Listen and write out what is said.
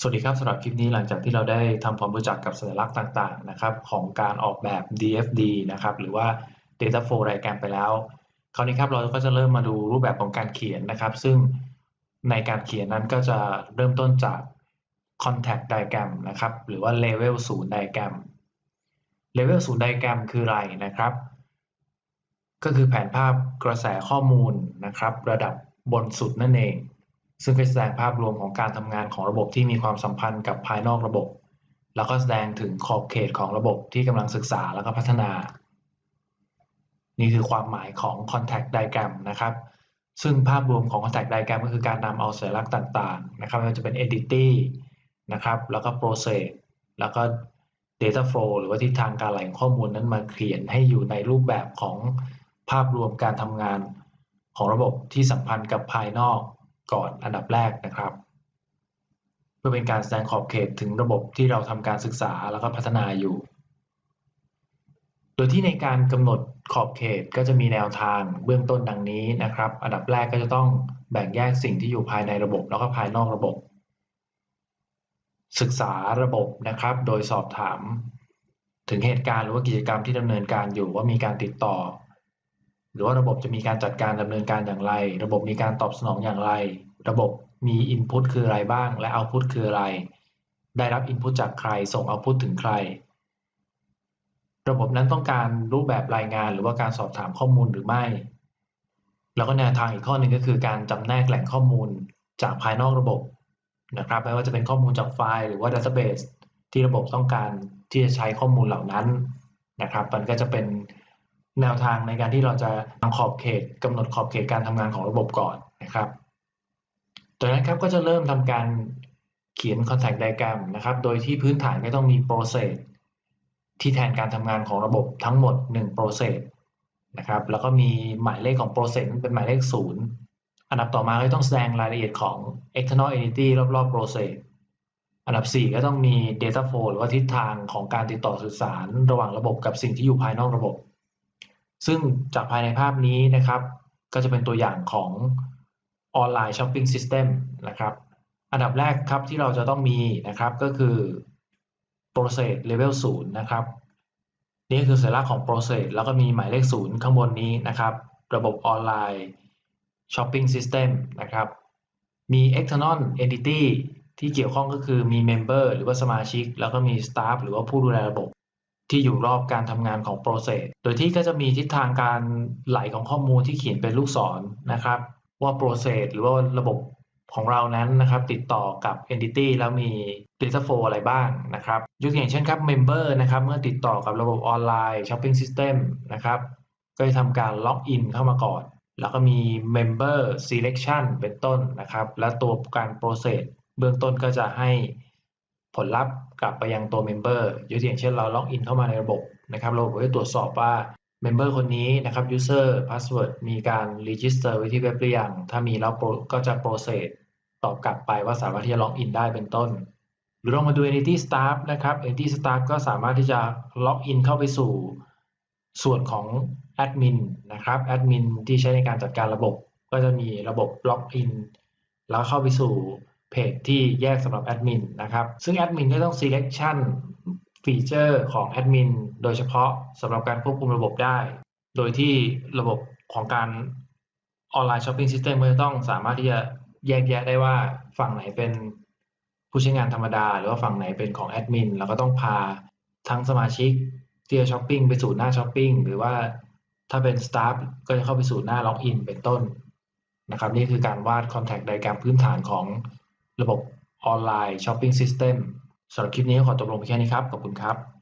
สวัสดีครับสำหรับคลิปนี้หลังจากที่เราได้ทำความรู้จักกับสัญลักษณ์ต่างๆนะครับของการออกแบบ DFD นะครับหรือว่า Data Flow Diagram ไปแล้ว คราวนี้ครับเราก็จะเริ่มมาดูรูปแบบของการเขียนนะครับ ซึ่งในการเขียนนั้นก็จะเริ่มต้นจาก Contact Diagram นะครับหรือว่า Level 0 Diagram Level 0 Diagram คืออะไรนะครับ ก็คือแผนภาพกระแสข้อมูลนะครับ ระดับบนสุดนั่นเอง ซึ่งก็นแสดงภาพรวมของการทำงานของระบบที่มีความสัมพันธ์กับภายนอกระบบ แล้วก็แสดงถึงขอบเขตของระบบที่กำลังศึกษาแล้วก็พัฒนา นี่คือความหมายของ contact diagram นะครับ ซึ่งภาพรวมของ contact diagram ก็คือการนำเอาสัญลักษณ์ต่างๆ นะครับไม่ว่าจะเป็น entity นะครับ แล้วก็ process แล้วก็ data flow หรือว่าทิศทางการไหลของข้อมูลนั้นมาเขียนให้อยู่ในรูปแบบของภาพรวมการทำงานของระบบที่สัมพันธ์กับภายนอก ก่อนอันดับแรกนะครับ เพื่อเป็นการแสดงขอบเขตถึงระบบที่เราทำการศึกษาแล้วก็พัฒนาอยู่ โดยที่ในการกำหนดขอบเขตก็จะมีแนวทางเบื้องต้นดังนี้นะครับ อันดับแรกก็จะต้องแบ่งแยกสิ่งที่อยู่ภายในระบบ แล้วก็ภายนอกระบบ ศึกษาระบบนะครับ โดยสอบถาม ถึงเหตุการณ์หรือว่ากิจกรรมที่ดำเนินการอยู่ว่ามีการติดต่อ หรือว่าระบบจะมีการจัดการดำเนินการอย่างไร ระบบมีการตอบสนองอย่างไร ระบบมี Input คืออะไรบ้าง และ Output คืออะไร ได้รับ Input จากใคร ส่ง Output ถึงใคร ระบบนั้นต้องการรูปแบบรายงานหรือว่าการสอบถามข้อมูลหรือไม่ แล้วก็แนวทางอีกข้อหนึ่งก็คือการจำแนกแหล่งข้อมูลจากภายนอกระบบนะครับไม่ว่าจะเป็นข้อมูลจากไฟล์หรือว่า Database ที่ระบบต้องการที่จะใช้ข้อมูลเหล่านั้นนะครับ มันก็จะเป็นแนวทางในการที่เราจะทางขอบเขตกำหนดขอบเขตการทำงานของระบบก่อนนะครับ จากนั้นครับก็จะเริ่มทำการเขียน contact diagram นะครับ โดยที่พื้นฐานก็ต้องมี process ที่แทนการทำงานของระบบทั้งหมด 1 process นะครับ แล้วก็มีหมายเลขของ process เป็นหมายเลข 0 อันดับต่อมาก็ต้องแสดงรายละเอียดของ external entity รอบๆ process อันดับ 4 ก็ต้องมี data flow หรือว่าทิศทางของการติดต่อสื่อสาร ระหว่างระบบกับสิ่งที่อยู่ภายนอกระบบ ซึ่งจากภายในภาพนี้นะครับ ก็จะเป็นตัวอย่างของ ออนไลน์ช้อปปิ้งซิสเต็มนะครับ อันดับแรกครับที่เราจะต้องมีนะครับก็คือ process level 0นะครับ นี่คือสัญลักษณ์ของ process แล้วก็มีหมายเลข 0 ข้างบนนี้นะครับ ระบบออนไลน์ช้อปปิ้งซิสเต็มนะครับ มี external entity ที่เกี่ยวข้องก็คือมี member หรือว่าสมาชิก แล้วก็มี staff หรือว่าผู้ดูแลระบบที่อยู่รอบการทำงานของ process โดยที่ก็จะมีทิศทางการไหลของข้อมูลที่เขียนเป็นลูกศรนะครับ ว่า process หรือว่าระบบของเรานั้นนะครับติดต่อกับ entity แล้วมี data flow อะไรบ้างนะครับยกตัวอย่างเช่นครับ member นะครับเมื่อติดต่อกับระบบออนไลน์ shopping system นะครับก็จะทำการล็อกอินเข้ามาก่อน แล้วก็มี member selection เป็นต้นนะครับ และตัวการ process เบื้องต้นก็จะให้ผลลัพธ์กลับไปยังตัว member ยกตัวอย่างเช่นเราล็อกอินเข้ามาในระบบนะครับระบบก็จะตรวจสอบว่า member คนนี้นะครับ user password มีการ register ไว้ที่เว็บหรือยัง ถ้ามีแล้วก็จะ process ตอบกลับไปว่าสามารถที่จะล็อกอินได้เป็นต้น หรือลองมาดู entity staff นะครับ entity staff ก็สามารถที่จะล็อกอินเข้าไปสู่ส่วนของ admin นนะครับ admin ที่ใช้ในการจัดการระบบ ก็จะมีระบบล็อกอินแล้วเข้าไปสู่เพจที่แยกสำหรับแอดมินนะครับ ซึ่งแอดมินก็ต้อง selection ฟีเจอร์ของแอดมินโดยเฉพาะสำหรับการควบคุมระบบได้ โดยที่ระบบของการออนไลน์ช้อปปิ้งซิสเต็มก็จะต้องสามารถที่จะแยกแยะได้ว่าฝั่งไหนเป็นผู้ใช้งานธรรมดา หรือว่าฝั่งไหนเป็นของแอดมินแล้วก็ต้องพาทั้งสมาชิกที่จะช้อปปิ้งไปสู่หน้าช้อปปิ้งหรือว่าถ้าเป็นสตาฟก็จะเข้าไปสู่หน้าล็อกอินเป็นต้นนะครับนี่คือการวาด Contact Diagram พื้นฐานของระบบออนไลน์ช้อปปิ้งซิสเต็ม สำหรับคลิปนี้ขอจบลงเพียงแค่นี้ครับ ขอบคุณครับ